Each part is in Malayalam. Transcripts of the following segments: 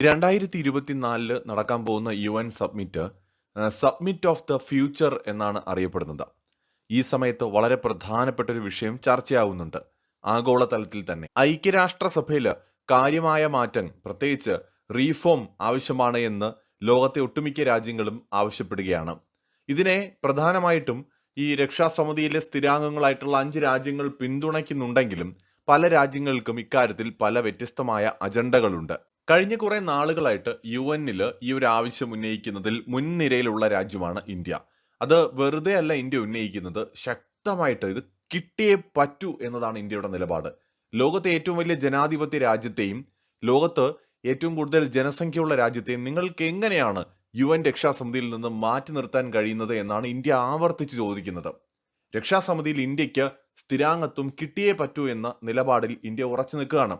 രണ്ടായിരത്തി ഇരുപത്തിനാലിൽ നടക്കാൻ പോകുന്ന U N submit submit of the future എന്നാണ് അറിയപ്പെടുന്നത്. ഈ സമയത്ത് വളരെ പ്രധാനപ്പെട്ട ഒരു വിഷയം ചർച്ചയാവുന്നുണ്ട്. ആഗോളതലത്തിൽ തന്നെ. ഐക്യരാഷ്ട്രസഭയിൽ കാര്യമായ മാറ്റം പ്രത്യേകിച്ച് റീഫോം ആവശ്യമാണ് എന്ന് ലോകത്തെ ഒട്ടുമിക്ക രാജ്യങ്ങളും ആവശ്യപ്പെടുകയാണ്. ഇതിനെ പ്രധാനമായിട്ടും ഈ രക്ഷാസമിതിയിലെ സ്ഥിരാംഗങ്ങളായിട്ടുള്ള അഞ്ച് രാജ്യങ്ങൾ പിന്തുണയ്ക്കുന്നുണ്ടെങ്കിലും പല രാജ്യങ്ങൾക്കും ഇക്കാര്യത്തിൽ പല വ്യത്യസ്തമായ അജണ്ടകളുണ്ട്. കഴിഞ്ഞ കുറേ നാളുകളായിട്ട് യു എന്നിൽ ഈ ഒരു ആവശ്യം ഉന്നയിക്കുന്നതിൽ മുൻനിരയിലുള്ള രാജ്യമാണ് ഇന്ത്യ. അത് വെറുതെ അല്ല ഇന്ത്യ ഉന്നയിക്കുന്നത് ശക്തമായിട്ട് ഇത് കിട്ടിയേ പറ്റൂ എന്നതാണ് ഇന്ത്യയുടെ നിലപാട്. ലോകത്തെ ഏറ്റവും വലിയ ജനാധിപത്യ രാജ്യത്തെയും ലോകത്ത് ഏറ്റവും കൂടുതൽ ജനസംഖ്യയുള്ള രാജ്യത്തെയും നിങ്ങൾക്ക് എങ്ങനെയാണ് യു എൻ രക്ഷാസമിതിയിൽ നിന്ന് മാറ്റി നിർത്താൻ കഴിയുന്നത് എന്നാണ് ഇന്ത്യ ആവർത്തിച്ച് ചോദിക്കുന്നത്. രക്ഷാസമിതിയിൽ ഇന്ത്യയ്ക്ക് സ്ഥിരാംഗത്വം കിട്ടിയേ പറ്റൂ എന്ന നിലപാടിൽ ഇന്ത്യ ഉറച്ചു നിൽക്കുകയാണ്.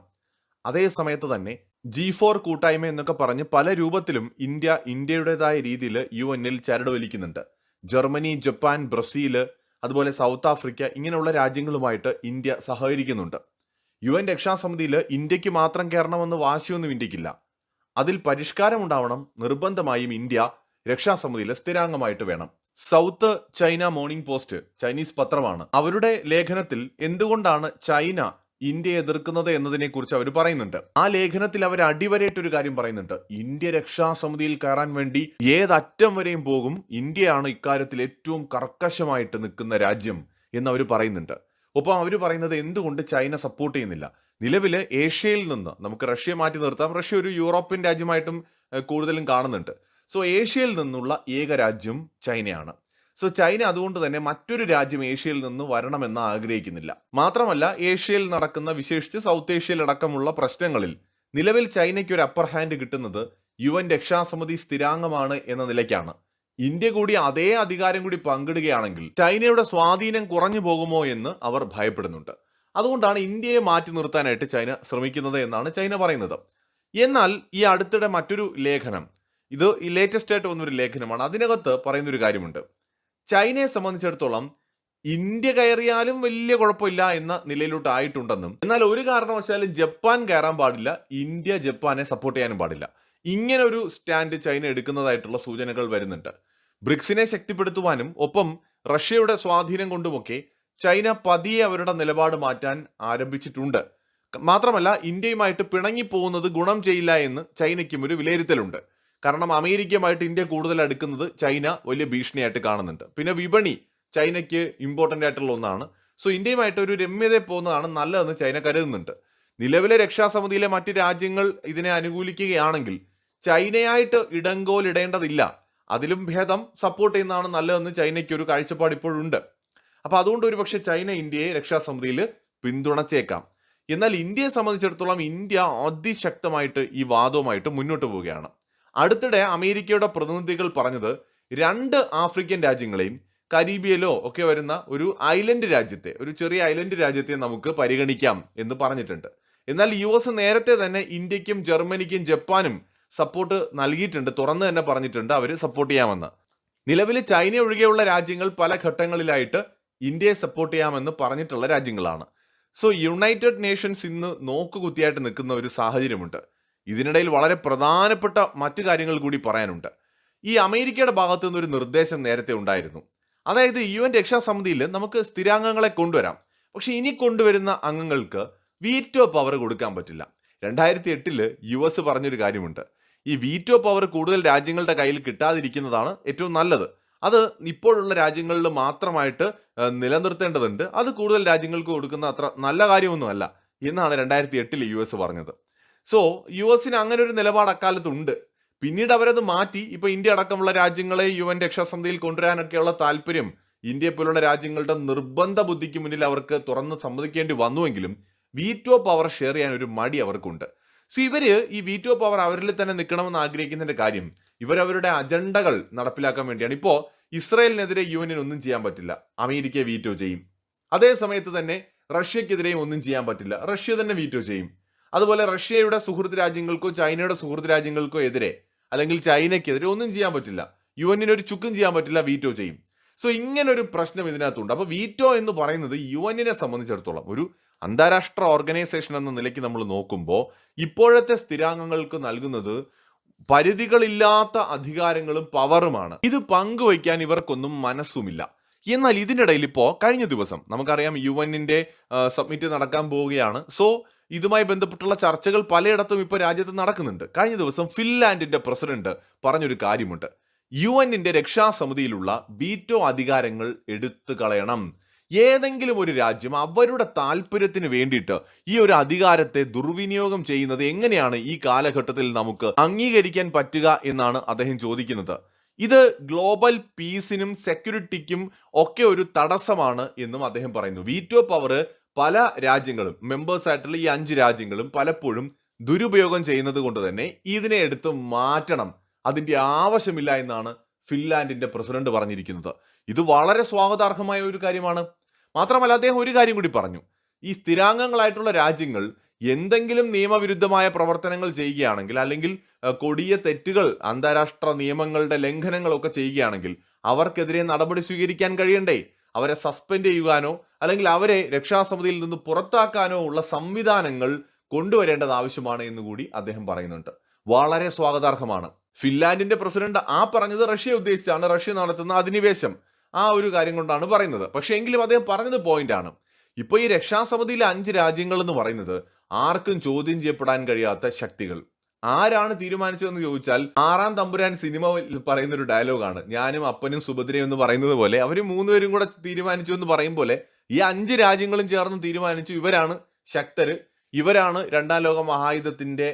അതേ സമയത്ത് തന്നെ ജി ഫോർ കൂട്ടായ്മ എന്നൊക്കെ പറഞ്ഞ് പല രൂപത്തിലും ഇന്ത്യ ഇന്ത്യയുടേതായ രീതിയിൽ യു എന്നിൽ ചരട് വലിക്കുന്നുണ്ട്. ജർമ്മനി ജപ്പാൻ ബ്രസീൽ അതുപോലെ സൗത്ത് ആഫ്രിക്ക ഇങ്ങനെയുള്ള രാജ്യങ്ങളുമായിട്ട് ഇന്ത്യ സഹകരിക്കുന്നുണ്ട്. യു എൻ രക്ഷാസമിതിയിൽ ഇന്ത്യയ്ക്ക് മാത്രം കയറണമെന്ന് വാശിയൊന്നും ഇന്ത്യക്കില്ല. അതിൽ പരിഷ്കാരം ഉണ്ടാവണം. നിർബന്ധമായും ഇന്ത്യ രക്ഷാസമിതിയിൽ സ്ഥിരാംഗമായിട്ട് വേണം. South China Morning Post Chinese പത്രമാണ്. അവരുടെ ലേഖനത്തിൽ എന്തുകൊണ്ടാണ് ചൈന ഇന്ത്യ എതിർക്കുന്നത് എന്നതിനെ കുറിച്ച് അവർ പറയുന്നുണ്ട്. ആ ലേഖനത്തിൽ അവർ അടിവരയിട്ടൊരു കാര്യം പറയുന്നുണ്ട്. ഇന്ത്യ രക്ഷാസമിതിയിൽ കയറാൻ വേണ്ടി ഏതറ്റം വരെയും പോകും. ഇന്ത്യയാണ് ഇക്കാര്യത്തിൽ ഏറ്റവും കർക്കശമായിട്ട് നിൽക്കുന്ന രാജ്യം എന്ന് അവർ പറയുന്നുണ്ട്. ഒപ്പം അവർ പറയുന്നത് എന്തുകൊണ്ട് ചൈന സപ്പോർട്ട് ചെയ്യുന്നില്ല? നിലവിൽ ഏഷ്യയിൽ നിന്ന് നമുക്ക് റഷ്യ മാറ്റി നിർത്താം. റഷ്യ ഒരു യൂറോപ്യൻ രാജ്യമായിട്ടും കൂടുതലും കാണുന്നുണ്ട്. സോ ഏഷ്യയിൽ നിന്നുള്ള ഏക രാജ്യം ചൈനയാണ്. സോ ചൈന അതുകൊണ്ട് തന്നെ മറ്റൊരു രാജ്യം ഏഷ്യയിൽ നിന്ന് വരണമെന്ന് ആഗ്രഹിക്കുന്നില്ല. മാത്രമല്ല ഏഷ്യയിൽ നടക്കുന്ന വിശേഷിച്ച് സൗത്ത് ഏഷ്യയിൽ അടക്കമുള്ള പ്രശ്നങ്ങളിൽ നിലവിൽ ചൈനയ്ക്ക് ഒരു അപ്പർ ഹാൻഡ് കിട്ടുന്നത് യു എൻ രക്ഷാസമിതി സ്ഥിരാംഗമാണ് എന്ന നിലയ്ക്കാണ്. ഇന്ത്യ കൂടി അതേ അധികാരം കൂടി പങ്കിടുകയാണെങ്കിൽ ചൈനയുടെ സ്വാധീനം കുറഞ്ഞു പോകുമോ എന്ന് അവർ ഭയപ്പെടുന്നുണ്ട്. അതുകൊണ്ടാണ് ഇന്ത്യയെ മാറ്റി നിർത്താനായിട്ട് ചൈന ശ്രമിക്കുന്നത് എന്നാണ് ചൈന പറയുന്നത്. എന്നാൽ ഈ അടുത്തിടെ മറ്റൊരു ലേഖനം ഇത് ഈ ലേറ്റസ്റ്റ് ആയിട്ട് വന്നൊരു ലേഖനമാണ്. അതിനകത്ത് പറയുന്നൊരു കാര്യമുണ്ട്. ചൈനയെ സംബന്ധിച്ചിടത്തോളം ഇന്ത്യ കയറിയാലും വലിയ കുഴപ്പമില്ല എന്ന നിലയിലോട്ട് ആയിട്ടുണ്ടെന്നും എന്നാൽ ഒരു കാരണവശാലും ജപ്പാൻ കയറാൻ പാടില്ല ഇന്ത്യ ജപ്പാനെ സപ്പോർട്ട് ചെയ്യാനും പാടില്ല. ഇങ്ങനെ ഒരു സ്റ്റാൻഡ് ചൈന എടുക്കുന്നതായിട്ടുള്ള സൂചനകൾ വരുന്നുണ്ട്. ബ്രിക്സിനെ ശക്തിപ്പെടുത്തുവാനും ഒപ്പം റഷ്യയുടെ സ്വാധീനം കൊണ്ടുമൊക്കെ ചൈന പതിയെ അവരുടെ നിലപാട് മാറ്റാൻ ആരംഭിച്ചിട്ടുണ്ട്. മാത്രമല്ല ഇന്ത്യയുമായിട്ട് പിണങ്ങി പോകുന്നത് ഗുണം ചെയ്യില്ല എന്ന് ചൈനയ്ക്കും ഒരു വിലയിരുത്തലുണ്ട്. കാരണം അമേരിക്കയുമായിട്ട് ഇന്ത്യ കൂടുതൽ അടുക്കുന്നത് ചൈന വലിയ ഭീഷണിയായിട്ട് കാണുന്നുണ്ട്. പിന്നെ വിപണി ചൈനയ്ക്ക് ഇമ്പോർട്ടന്റ് ആയിട്ടുള്ള ഒന്നാണ്. സോ ഇന്ത്യയുമായിട്ട് ഒരു രമ്യതയിൽ പോകുന്നതാണ് നല്ലതെന്ന് ചൈന കരുതുന്നുണ്ട്. നിലവിലെ രക്ഷാസമിതിയിലെ മറ്റ് രാജ്യങ്ങൾ ഇതിനെ അനുകൂലിക്കുകയാണെങ്കിൽ ചൈനയായിട്ട് ഇടങ്കോലിടേണ്ടതില്ല. അതിലും ഭേദം സപ്പോർട്ട് ചെയ്യുന്നതാണ് നല്ലതെന്ന് ചൈനയ്ക്ക് ഒരു കാഴ്ചപ്പാട് ഇപ്പോഴുണ്ട് അപ്പോൾ അതുകൊണ്ട് ഒരു പക്ഷേ ചൈന ഇന്ത്യയെ രക്ഷാസമിതിയിൽ പിന്തുണച്ചേക്കാം. എന്നാൽ ഇന്ത്യയെ സംബന്ധിച്ചിടത്തോളം ഇന്ത്യ അതിശക്തമായിട്ട് ഈ വാദവുമായിട്ട് മുന്നോട്ട് പോവുകയാണ്. അടുത്തിടെ അമേരിക്കയുടെ പ്രതിനിധികൾ പറഞ്ഞത് രണ്ട് ആഫ്രിക്കൻ രാജ്യങ്ങളെയും കരീബിയയിലോ ഒക്കെ വരുന്ന ഒരു ഐലൻഡ് രാജ്യത്തെ ഒരു ചെറിയ ഐലൻഡ് രാജ്യത്തെ നമുക്ക് പരിഗണിക്കാം എന്ന് പറഞ്ഞിട്ടുണ്ട്. എന്നാൽ യു എസ് നേരത്തെ തന്നെ ഇന്ത്യക്കും ജർമ്മനിക്കും ജപ്പാനും സപ്പോർട്ട് നൽകിയിട്ടുണ്ട്. തുറന്ന് തന്നെ പറഞ്ഞിട്ടുണ്ട് അവർ സപ്പോർട്ട് ചെയ്യാമെന്ന്. നിലവിൽ ചൈന ഒഴികെയുള്ള രാജ്യങ്ങൾ പല ഘട്ടങ്ങളിലായിട്ട് ഇന്ത്യയെ സപ്പോർട്ട് ചെയ്യാമെന്ന് പറഞ്ഞിട്ടുള്ള രാജ്യങ്ങളാണ്. സോ യുണൈറ്റഡ് നേഷൻസ് ഇന്ന് നോക്കുകുത്തിയായിട്ട് നിൽക്കുന്ന ഒരു സാഹചര്യമുണ്ട്. ഇതിനിടയിൽ വളരെ പ്രധാനപ്പെട്ട മറ്റു കാര്യങ്ങൾ കൂടി പറയാനുണ്ട്. ഈ അമേരിക്കയുടെ ഭാഗത്തു നിന്നൊരു നിർദ്ദേശം നേരത്തെ ഉണ്ടായിരുന്നു. അതായത് യു എൻ രക്ഷാസമിതിയിൽ നമുക്ക് സ്ഥിരാംഗങ്ങളെ കൊണ്ടുവരാം. പക്ഷെ ഇനി കൊണ്ടുവരുന്ന അംഗങ്ങൾക്ക് വീറ്റോ പവർ കൊടുക്കാൻ പറ്റില്ല. രണ്ടായിരത്തി എട്ടിൽ യു എസ് പറഞ്ഞൊരു കാര്യമുണ്ട്. ഈ വീറ്റോ പവർ കൂടുതൽ രാജ്യങ്ങളുടെ കയ്യിൽ കിട്ടാതിരിക്കുന്നതാണ് ഏറ്റവും നല്ലത്. അത് ഇപ്പോഴുള്ള രാജ്യങ്ങളിൽ മാത്രമായിട്ട് നിലനിർത്തേണ്ടതുണ്ട്. അത് കൂടുതൽ രാജ്യങ്ങൾക്ക് കൊടുക്കുന്ന അത്ര നല്ല കാര്യമൊന്നുമല്ല എന്നാണ് രണ്ടായിരത്തി എട്ടിൽ യു എസ് പറഞ്ഞത്. സോ യു എസിന് അങ്ങനെ ഒരു നിലപാട് അക്കാലത്തുണ്ട്. പിന്നീട് അവരത് മാറ്റി. ഇപ്പൊ ഇന്ത്യ അടക്കമുള്ള രാജ്യങ്ങളെ യു എൻ രക്ഷാസമിതിയിൽ കൊണ്ടുവരാനൊക്കെയുള്ള താല്പര്യം ഇന്ത്യയെ പോലുള്ള രാജ്യങ്ങളുടെ നിർബന്ധ ബുദ്ധിക്ക് മുന്നിൽ അവർക്ക് തുറന്ന് സമ്മതിക്കേണ്ടി വന്നുവെങ്കിലും വീറ്റോ പവർ ഷെയർ ചെയ്യാൻ ഒരു മടി അവർക്കുണ്ട്. സോ ഇവർ ഈ വീറ്റോ പവർ അവരിൽ തന്നെ നിൽക്കണമെന്ന് ആഗ്രഹിക്കുന്നതിന്റെ കാര്യം ഇവരവരുടെ അജണ്ടകൾ നടപ്പിലാക്കാൻ വേണ്ടിയാണ്. ഇപ്പോ ഇസ്രായേലിനെതിരെ യു എന്നിന് ഒന്നും ചെയ്യാൻ പറ്റില്ല. അമേരിക്ക വീറ്റോ ചെയ്യും. അതേ സമയത്ത് തന്നെ റഷ്യക്കെതിരെയും ഒന്നും ചെയ്യാൻ പറ്റില്ല. റഷ്യ തന്നെ വീറ്റോ ചെയ്യും. അതുപോലെ റഷ്യയുടെ സുഹൃത്ത് രാജ്യങ്ങൾക്കോ ചൈനയുടെ സുഹൃത്ത് രാജ്യങ്ങൾക്കോ എതിരെ അല്ലെങ്കിൽ ചൈനയ്ക്കെതിരെ ഒന്നും ചെയ്യാൻ പറ്റില്ല. യു എന്നിന് ഒരു ചുക്കും ചെയ്യാൻ പറ്റില്ല വീറ്റോ ചെയ്യും. സോ ഇങ്ങനെ ഒരു പ്രശ്നം ഇതിനകത്തുണ്ട്. അപ്പോൾ വീറ്റോ എന്ന് പറയുന്നത് യു എന്നിനെ സംബന്ധിച്ചിടത്തോളം ഒരു അന്താരാഷ്ട്ര ഓർഗനൈസേഷൻ എന്ന നിലയ്ക്ക് നമ്മൾ നോക്കുമ്പോൾ ഇപ്പോഴത്തെ സ്ഥിരാംഗങ്ങൾക്ക് നൽകുന്നത് പരിധികളില്ലാത്ത അധികാരങ്ങളും പവറുമാണ്. ഇത് പങ്കുവയ്ക്കാൻ ഇവർക്കൊന്നും മനസ്സുമില്ല. എന്നാൽ ഇതിനിടയിൽ ഇപ്പോൾ കഴിഞ്ഞ ദിവസം നമുക്കറിയാം യു എന്നിന്റെ സബ്മിറ്റ് നടക്കാൻ പോവുകയാണ്. സോ ഇതുമായി ബന്ധപ്പെട്ടുള്ള ചർച്ചകൾ പലയിടത്തും ഇപ്പോൾ രാജ്യത്ത് നടക്കുന്നുണ്ട്. കഴിഞ്ഞ ദിവസം ഫിൻലാൻഡിന്റെ പ്രസിഡന്റ് പറഞ്ഞൊരു കാര്യമുണ്ട്. യു എന്നിന്റെ രക്ഷാസമിതിയിലുള്ള വീറ്റോ അധികാരങ്ങൾ എടുത്തു കളയണം. ഏതെങ്കിലും ഒരു രാജ്യം അവരുടെ താല്പര്യത്തിന് വേണ്ടിയിട്ട് ഈ ഒരു അധികാരത്തെ ദുർവിനിയോഗം ചെയ്യുന്നത് എങ്ങനെയാണ് ഈ കാലഘട്ടത്തിൽ നമുക്ക് അംഗീകരിക്കാൻ പറ്റുക എന്നാണ് അദ്ദേഹം ചോദിക്കുന്നത്. ഇത് ഗ്ലോബൽ പീസിനും സെക്യൂരിറ്റിക്കും ഒക്കെ ഒരു തടസ്സമാണ് എന്നും അദ്ദേഹം പറയുന്നു. വീറ്റോ പവർ പല രാജ്യങ്ങളും മെമ്പേഴ്സ് ആയിട്ടുള്ള ഈ അഞ്ച് രാജ്യങ്ങളും പലപ്പോഴും ദുരുപയോഗം ചെയ്യുന്നത് കൊണ്ട് തന്നെ ഇതിനെ എടുത്ത് മാറ്റണം. അതിന്റെ ആവശ്യമില്ല എന്നാണ് ഫിൻലാൻഡിന്റെ പ്രസിഡന്റ് പറഞ്ഞിരിക്കുന്നത്. ഇത് വളരെ സ്വാഗതാർഹമായ ഒരു കാര്യമാണ്. മാത്രമല്ല അദ്ദേഹം ഒരു കാര്യം കൂടി പറഞ്ഞു. ഈ സ്ഥിരാംഗങ്ങളായിട്ടുള്ള രാജ്യങ്ങൾ എന്തെങ്കിലും നിയമവിരുദ്ധമായ പ്രവർത്തനങ്ങൾ ചെയ്യുകയാണെങ്കിൽ അല്ലെങ്കിൽ കൊടിയ തെറ്റുകൾ അന്താരാഷ്ട്ര നിയമങ്ങളുടെ ലംഘനങ്ങളൊക്കെ ചെയ്യുകയാണെങ്കിൽ അവർക്കെതിരെ നടപടി സ്വീകരിക്കാൻ കഴിയണ്ടേ? അവരെ സസ്പെൻഡ് ചെയ്യുവാനോ അല്ലെങ്കിൽ അവരെ രക്ഷാസമിതിയിൽ നിന്ന് പുറത്താക്കാനോ ഉള്ള സംവിധാനങ്ങൾ കൊണ്ടുവരേണ്ടത് ആവശ്യമാണ് എന്ന് കൂടി അദ്ദേഹം പറയുന്നുണ്ട്. വളരെ സ്വാഗതാർഹമാണ്. ഫിൻലാൻഡിന്റെ പ്രസിഡന്റ് ആ പറഞ്ഞത് റഷ്യ ഉദ്ദേശിച്ചാണ് റഷ്യ നടത്തുന്ന അധിനിവേശം. ആ ഒരു കാര്യം കൊണ്ടാണ് പറയുന്നത്. പക്ഷേ എങ്കിലും അദ്ദേഹം പറഞ്ഞത് പോയിന്റ് ആണ്. ഇപ്പൊ ഈ രക്ഷാസമിതിയിലെ അഞ്ച് രാജ്യങ്ങൾ എന്ന് പറയുന്നത് ആർക്കും ചോദ്യം ചെയ്യപ്പെടാൻ കഴിയാത്ത ശക്തികൾ. ആരാണ് തീരുമാനിച്ചതെന്ന് ചോദിച്ചാൽ ആറാം തമ്പുരാൻ സിനിമ പറയുന്ന ഒരു ഡയലോഗാണ്. ഞാനും അപ്പനും സുഭദ്രയും എന്ന് പറയുന്നത് പോലെ അവർ മൂന്നുപേരും കൂടെ തീരുമാനിച്ചു എന്ന് പറയും പോലെ ഈ അഞ്ച് രാജ്യങ്ങളും ചേർന്ന് തീരുമാനിച്ചു. ഇവരാണ് ശക്തര് ഇവരാണ് രണ്ടാം ലോക മഹായുധത്തിന്റെ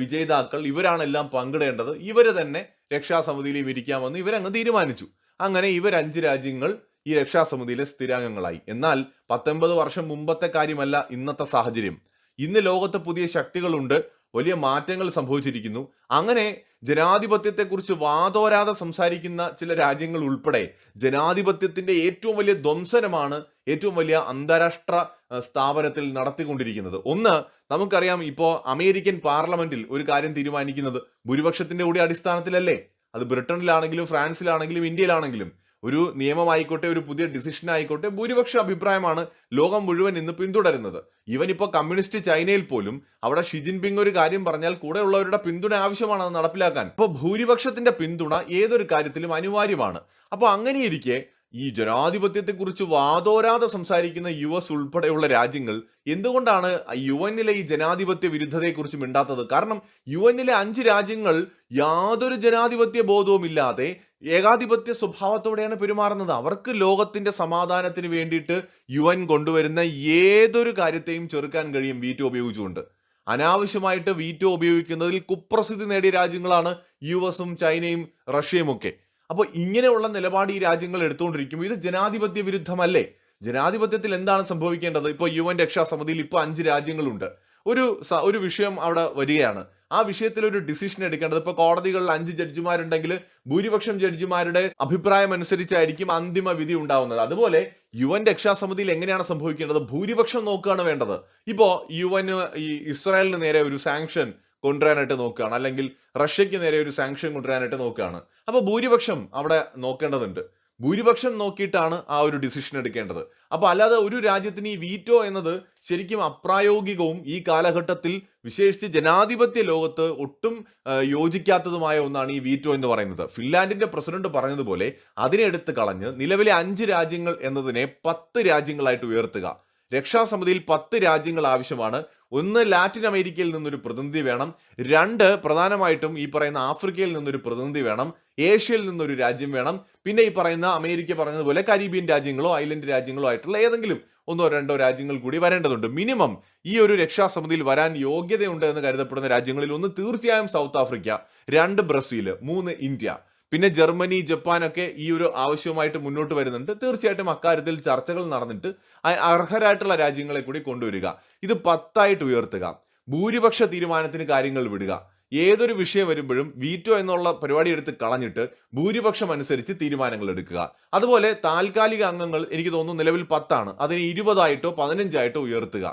വിജയിതാക്കൾ ഇവരാണ് എല്ലാം പങ്കിടേണ്ടത്. ഇവർ തന്നെ രക്ഷാസമിതിയിൽ ഇരിക്കാമെന്ന് ഇവരങ്ങ് തീരുമാനിച്ചു. അങ്ങനെ ഇവർ അഞ്ച് രാജ്യങ്ങൾ ഈ രക്ഷാസമിതിയിലെ സ്ഥിരാംഗങ്ങളായി. എന്നാൽ പത്തൊൻപത് വർഷം മുമ്പത്തെ കാര്യമല്ല ഇന്നത്തെ സാഹചര്യം. ഇന്ന് ലോകത്ത് പുതിയ ശക്തികളുണ്ട്. വലിയ മാറ്റങ്ങൾ സംഭവിച്ചിരിക്കുന്നു. അങ്ങനെ ജനാധിപത്യത്തെക്കുറിച്ച് വാതോരാതെ സംസാരിക്കുന്ന ചില രാജ്യങ്ങൾ ഉൾപ്പെടെ ജനാധിപത്യത്തിന്റെ ഏറ്റവും വലിയ ധ്വംസനമാണ് ഏറ്റവും വലിയ അന്താരാഷ്ട്ര സ്ഥാപനത്തിൽ നടത്തിക്കൊണ്ടിരിക്കുന്നത്. ഒന്ന് നമുക്കറിയാം ഇപ്പോൾ അമേരിക്കൻ പാർലമെന്റിൽ ഒരു കാര്യം തീരുമാനിക്കുന്നത് ഭൂരിപക്ഷത്തിന്റെ കൂടി അടിസ്ഥാനത്തിലല്ലേ? അത് ബ്രിട്ടനിലാണെങ്കിലും ഫ്രാൻസിലാണെങ്കിലും ഇന്ത്യയിലാണെങ്കിലും ഒരു നിയമമായിക്കോട്ടെ ഒരു പുതിയ ഡിസിഷൻ ആയിക്കോട്ടെ ഭൂരിപക്ഷ അഭിപ്രായമാണ് ലോകം മുഴുവൻ ഇന്ന് പിന്തുടരുന്നത്. ഇവൻ ഇപ്പോൾ കമ്മ്യൂണിസ്റ്റ് ചൈനയിൽ പോലും അവിടെ ഷി ജിൻപിങ് ഒരു കാര്യം പറഞ്ഞാൽ കൂടെ ഉള്ളവരുടെ പിന്തുണ ആവശ്യമാണ് അത് നടപ്പിലാക്കാൻ. അപ്പോൾ ഭൂരിപക്ഷത്തിന്റെ പിന്തുണ ഏതൊരു കാര്യത്തിലും അനിവാര്യമാണ്. അപ്പോൾ അങ്ങനെയിരിക്കെ ഈ ജനാധിപത്യത്തെക്കുറിച്ച് വാതോരാതെ സംസാരിക്കുന്ന യു എസ് ഉൾപ്പെടെയുള്ള രാജ്യങ്ങൾ എന്തുകൊണ്ടാണ് യു എന്നിലെ ഈ ജനാധിപത്യ വിരുദ്ധതയെക്കുറിച്ച് മിണ്ടാത്തത്? കാരണം യു എന്നിലെ അഞ്ച് രാജ്യങ്ങൾ യാതൊരു ജനാധിപത്യ ബോധവും ഇല്ലാതെ ഏകാധിപത്യ സ്വഭാവത്തോടെയാണ് പെരുമാറുന്നത്. അവർക്ക് ലോകത്തിന്റെ സമാധാനത്തിന് വേണ്ടിയിട്ട് യു എൻ കൊണ്ടുവരുന്ന ഏതൊരു കാര്യത്തെയും ചെറുക്കാൻ കഴിയും വീറ്റോ ഉപയോഗിച്ചുകൊണ്ട്. അനാവശ്യമായിട്ട് വീറ്റോ ഉപയോഗിക്കുന്നതിൽ കുപ്രസിദ്ധി നേടിയ രാജ്യങ്ങളാണ് യു എസും ചൈനയും റഷ്യയും ഒക്കെ. അപ്പോൾ ഇങ്ങനെയുള്ള നിലപാട് ഈ രാജ്യങ്ങൾ എടുത്തുകൊണ്ടിരിക്കുമ്പോൾ ഇത് ജനാധിപത്യ വിരുദ്ധമല്ലേ? ജനാധിപത്യത്തിൽ എന്താണ് സംഭവിക്കേണ്ടത്? ഇപ്പോൾ യു എൻ രക്ഷാസമിതിയിൽ ഇപ്പോൾ അഞ്ച് രാജ്യങ്ങളുണ്ട്. ഒരു ഒരു വിഷയം അവിടെ വരികയാണ്. ആ വിഷയത്തിൽ ഒരു ഡിസിഷൻ എടുക്കേണ്ടത് ഇപ്പോൾ കോടതികളിൽ അഞ്ച് ജഡ്ജിമാരുണ്ടെങ്കിൽ ഭൂരിപക്ഷം ജഡ്ജിമാരുടെ അഭിപ്രായം അനുസരിച്ചായിരിക്കും അന്തിമ വിധി ഉണ്ടാവുന്നത്. അതുപോലെ യു എൻ രക്ഷാസമിതിയിൽ എങ്ങനെയാണ് സംഭവിക്കേണ്ടത്? ഭൂരിപക്ഷം നോക്കുകയാണ് വേണ്ടത്. ഇപ്പോൾ യു എൻ ഈ ഇസ്രായേലിന് നേരെ ഒരു സാങ്ഷൻ കൊണ്ടുവരാനായിട്ട് നോക്കുകയാണ്. അല്ലെങ്കിൽ റഷ്യയ്ക്ക് നേരെ ഒരു സാങ്ഷൻ കൊണ്ടുവരാനായിട്ട് നോക്കുകയാണ്. അപ്പോൾ ഭൂരിപക്ഷം അവിടെ നോക്കേണ്ടതുണ്ട്. ഭൂരിപക്ഷം നോക്കിയിട്ടാണ് ആ ഒരു ഡിസിഷൻ എടുക്കേണ്ടത്. അപ്പോൾ അല്ലാതെ ഒരു രാജ്യത്തിന് ഈ വീറ്റോ എന്നത് ശരിക്കും അപ്രായോഗികവും ഈ കാലഘട്ടത്തിൽ വിശേഷിച്ച് ജനാധിപത്യ ലോകത്ത് ഒട്ടും യോജിക്കാത്തതുമായ ഒന്നാണ് ഈ വീറ്റോ എന്ന് പറയുന്നത്. ഫിൻലാൻഡിന്റെ പ്രസിഡന്റ് പറഞ്ഞതുപോലെ അതിനെ എടുത്ത് കളഞ്ഞ് നിലവിലെ അഞ്ച് രാജ്യങ്ങൾ എന്നതിനെ പത്ത് രാജ്യങ്ങളായിട്ട് ഉയർത്തുക. രക്ഷാസമിതിയിൽ പത്ത് രാജ്യങ്ങൾ ആവശ്യമാണ്. ഒന്ന് ലാറ്റിൻ അമേരിക്കയിൽ നിന്നൊരു പ്രതിനിധി വേണം. രണ്ട് പ്രധാനമായിട്ടും ഈ പറയുന്ന ആഫ്രിക്കയിൽ നിന്നൊരു പ്രതിനിധി വേണം. ഏഷ്യയിൽ നിന്നൊരു രാജ്യം വേണം. പിന്നെ ഈ പറയുന്ന അമേരിക്ക പറഞ്ഞതുപോലെ കരീബിയൻ രാജ്യങ്ങളോ ഐലൻഡ് രാജ്യങ്ങളോ ആയിട്ടുള്ള ഏതെങ്കിലും ഒന്നോ രണ്ടോ രാജ്യങ്ങൾ കൂടി വരേണ്ടതുണ്ട്. മിനിമം ഈ ഒരു രക്ഷാസമിതിയിൽ വരാൻ യോഗ്യതയുണ്ട് എന്ന് കരുതപ്പെടുന്ന രാജ്യങ്ങളിൽ ഒന്ന് തീർച്ചയായും സൗത്ത് ആഫ്രിക്ക രണ്ട് ബ്രസീൽ മൂന്ന് ഇന്ത്യ. പിന്നെ ജർമ്മനി ജപ്പാനൊക്കെ ഈ ഒരു ആവശ്യവുമായിട്ട് മുന്നോട്ട് വരുന്നുണ്ട്. തീർച്ചയായിട്ടും അക്കാര്യത്തിൽ ചർച്ചകൾ നടന്നിട്ട് അർഹരായിട്ടുള്ള രാജ്യങ്ങളെ കൂടി കൊണ്ടുവരിക. ഇത് പത്തായിട്ട് ഉയർത്തുക. ഭൂരിപക്ഷ തീരുമാനത്തിന് കാര്യങ്ങൾ വിടുക. ഏതൊരു വിഷയം വരുമ്പോഴും വീറ്റോ എന്നുള്ള പരിപാടി എടുത്ത് കളഞ്ഞിട്ട് ഭൂരിപക്ഷം അനുസരിച്ച് തീരുമാനങ്ങൾ എടുക്കുക. അതുപോലെ താൽക്കാലിക അംഗങ്ങൾ എനിക്ക് തോന്നുന്നു നിലവിൽ പത്താണ്. അതിന് ഇരുപതായിട്ടോ പതിനഞ്ചായിട്ടോ ഉയർത്തുക.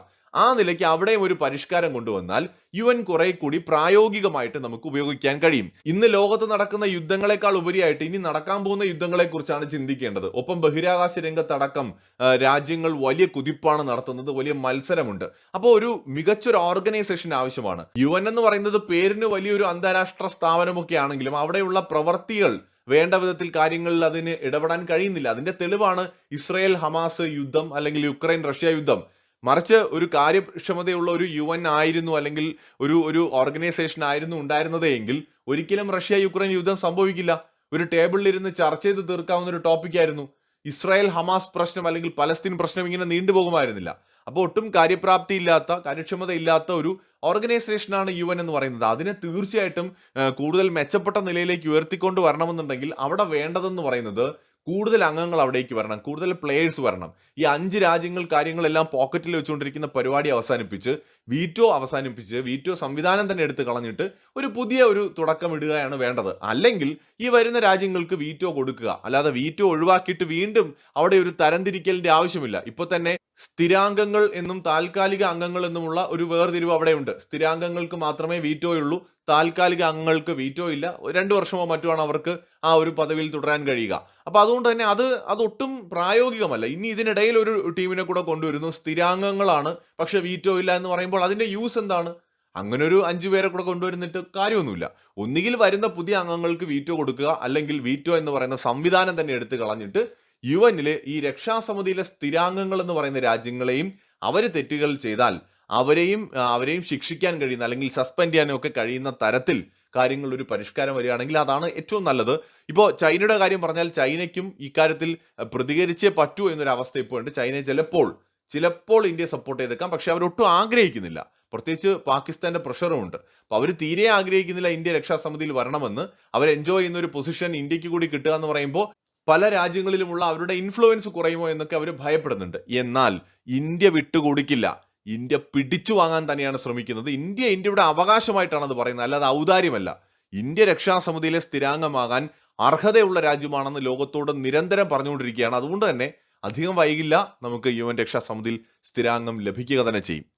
ആ നിലയ്ക്ക് അവിടെയും ഒരു പരിഷ്കാരം കൊണ്ടുവന്നാൽ യു എൻ കുറെ കൂടി പ്രായോഗികമായിട്ട് നമുക്ക് ഉപയോഗിക്കാൻ കഴിയും. ഇന്ന് ലോകത്ത് നടക്കുന്ന യുദ്ധങ്ങളെക്കാൾ ഉപരിയായിട്ട് ഇനി നടക്കാൻ പോകുന്ന യുദ്ധങ്ങളെ കുറിച്ചാണ് ചിന്തിക്കേണ്ടത്. ഒപ്പം ബഹിരാകാശ രംഗത്തടക്കം രാജ്യങ്ങൾ വലിയ കുതിപ്പാണ് നടത്തുന്നത് വലിയ മത്സരമുണ്ട്. അപ്പോൾ ഒരു മികച്ചൊരു ഓർഗനൈസേഷൻ ആവശ്യമാണ്. യു എൻ എന്ന് പറയുന്നത് പേരിന് വലിയൊരു അന്താരാഷ്ട്ര സ്ഥാപനമൊക്കെ ആണെങ്കിലും അവിടെയുള്ള പ്രവർത്തികൾ വേണ്ട വിധത്തിൽ കാര്യങ്ങളിൽ അതിന് ഇടപെടാൻ കഴിയുന്നില്ല. അതിന്റെ തെളിവാണ് ഇസ്രയേൽ ഹമാസ് യുദ്ധം അല്ലെങ്കിൽ യുക്രൈൻ റഷ്യ യുദ്ധം. മറിച്ച് ഒരു കാര്യക്ഷമതയുള്ള ഒരു യു എൻ ആയിരുന്നു അല്ലെങ്കിൽ ഒരു ഒരു ഓർഗനൈസേഷൻ ആയിരുന്നു ഉണ്ടായിരുന്നതെങ്കിൽ ഒരിക്കലും റഷ്യ യുക്രൈൻ യുദ്ധം സംഭവിക്കില്ല. ഒരു ടേബിളിൽ ഇരുന്ന് ചർച്ച ചെയ്ത് തീർക്കാവുന്ന ഒരു ടോപ്പിക്കായിരുന്നു ഇസ്രായേൽ ഹമാസ് പ്രശ്നം അല്ലെങ്കിൽ പലസ്തീൻ പ്രശ്നം ഇങ്ങനെ നീണ്ടുപോകുമായിരുന്നില്ല അപ്പോൾ ഒട്ടും കാര്യപ്രാപ്തി ഇല്ലാത്ത കാര്യക്ഷമത ഇല്ലാത്ത ഒരു ഓർഗനൈസേഷനാണ് യു എൻ എന്ന് പറയുന്നത്. അതിനെ തീർച്ചയായിട്ടും കൂടുതൽ മെച്ചപ്പെട്ട നിലയിലേക്ക് ഉയർത്തിക്കൊണ്ട് വരണമെന്നുണ്ടെങ്കിൽ അവിടെ വേണ്ടതെന്ന് പറയുന്നത് കൂടുതൽ അംഗങ്ങൾ അവിടേക്ക് വരണം കൂടുതൽ പ്ലേയേഴ്സ് വരണം. ഈ അഞ്ച് രാജ്യങ്ങൾ കാര്യങ്ങളെല്ലാം പോക്കറ്റിൽ വെച്ചുകൊണ്ടിരിക്കുന്ന പരിപാടി അവസാനിപ്പിച്ച് വീറ്റോ അവസാനിപ്പിച്ച് വീറ്റോ സംവിധാനം തന്നെ എടുത്ത് കളഞ്ഞിട്ട് ഒരു പുതിയ ഒരു തുടക്കം ഇടുകയാണ് വേണ്ടത്. അല്ലെങ്കിൽ ഈ വരുന്ന രാജ്യങ്ങൾക്ക് വീറ്റോ കൊടുക്കുക. അല്ലാതെ വീറ്റോ ഒഴിവാക്കിയിട്ട് വീണ്ടും അവിടെ ഒരു തരംതിരിക്കലിന്റെ ആവശ്യമില്ല. ഇപ്പൊ തന്നെ സ്ഥിരാംഗങ്ങൾ എന്നും താൽക്കാലിക അംഗങ്ങൾ എന്നുമുള്ള ഒരു വേർതിരിവ് അവിടെയുണ്ട്. സ്ഥിരാംഗങ്ങൾക്ക് മാത്രമേ വീറ്റോ ഉള്ളൂ. താൽക്കാലിക അംഗങ്ങൾക്ക് വീറ്റോ ഇല്ല. രണ്ടു വർഷമോ മറ്റുമാണ് അവർക്ക് ആ ഒരു പദവിയിൽ തുടരാൻ കഴിയുക. അപ്പൊ അതുകൊണ്ട് തന്നെ അത് അതൊട്ടും പ്രായോഗികമല്ല. ഇനി ഇതിനിടയിൽ ഒരു ടീമിനെ കൂടെ കൊണ്ടുവരുന്നു. സ്ഥിരാംഗങ്ങളാണ്. പക്ഷെ വീറ്റോ ഇല്ല എന്ന് പറയുമ്പോൾ അതിന്റെ യൂസ് എന്താണ്? അങ്ങനെ ഒരു അഞ്ചു പേരെ കൂടെ കൊണ്ടുവരുന്നിട്ട് കാര്യമൊന്നുമില്ല. ഒന്നുകിൽ വരുന്ന പുതിയ അംഗങ്ങൾക്ക് വീറ്റോ കൊടുക്കുക. അല്ലെങ്കിൽ വീറ്റോ എന്ന് പറയുന്ന സംവിധാനം തന്നെ എടുത്തു കളഞ്ഞിട്ട് യു എന്നിലെ ഈ രക്ഷാസമിതിയിലെ സ്ഥിരാംഗങ്ങൾ എന്ന് പറയുന്ന രാജ്യങ്ങളെയും അവർ തെറ്റുകൾ ചെയ്താൽ അവരെയും അവരെയും ശിക്ഷിക്കാൻ കഴിയുന്ന അല്ലെങ്കിൽ സസ്പെൻഡ് ചെയ്യാനും ഒക്കെ കഴിയുന്ന തരത്തിൽ കാര്യങ്ങൾ ഒരു പരിഷ്കാരം വരികയാണെങ്കിൽ അതാണ് ഏറ്റവും നല്ലത്. ഇപ്പോൾ ചൈനയുടെ കാര്യം പറഞ്ഞാൽ ചൈനയ്ക്കും ഇക്കാര്യത്തിൽ പ്രതികരിച്ചേ പറ്റൂ എന്നൊരു അവസ്ഥ ഇപ്പോൾ ഉണ്ട്. ചൈനയെ ചിലപ്പോൾ ചിലപ്പോൾ ഇന്ത്യ സപ്പോർട്ട് ചെയ്തേക്കാം. പക്ഷെ അവരൊട്ടും ആഗ്രഹിക്കുന്നില്ല. പ്രത്യേകിച്ച് പാകിസ്ഥാന്റെ പ്രഷറും ഉണ്ട്. അപ്പോൾ അവർ തീരെ ആഗ്രഹിക്കുന്നില്ല ഇന്ത്യ രക്ഷാസമിതിയിൽ വരണമെന്ന്. അവർ എൻജോയ് ചെയ്യുന്ന ഒരു പൊസിഷൻ ഇന്ത്യയ്ക്ക് കൂടി കിട്ടുക എന്ന് പറയുമ്പോൾ പല രാജ്യങ്ങളിലുമുള്ള അവരുടെ ഇൻഫ്ലുവൻസ് കുറയുമോ എന്നൊക്കെ അവർ ഭയപ്പെടുന്നുണ്ട്. എന്നാൽ ഇന്ത്യ വിട്ടുകൊടുക്കില്ല. ഇന്ത്യ പിടിച്ചു വാങ്ങാൻ തന്നെയാണ് ശ്രമിക്കുന്നത്. ഇന്ത്യ ഇന്ത്യയുടെ അവകാശമായിട്ടാണ് അത് പറയുന്നത്. അല്ലാതെ ഔദാര്യമല്ല. ഇന്ത്യ രക്ഷാസമിതിയിലെ സ്ഥിരാംഗമാകാൻ അർഹതയുള്ള രാജ്യമാണെന്ന് ലോകത്തോട് നിരന്തരം പറഞ്ഞുകൊണ്ടിരിക്കുകയാണ്. അതുകൊണ്ട് തന്നെ അധികം വൈകില്ല നമുക്ക് യു എൻ രക്ഷാസമിതിയിൽ സ്ഥിരാംഗം ലഭിക്കുക തന്നെ ചെയ്യും.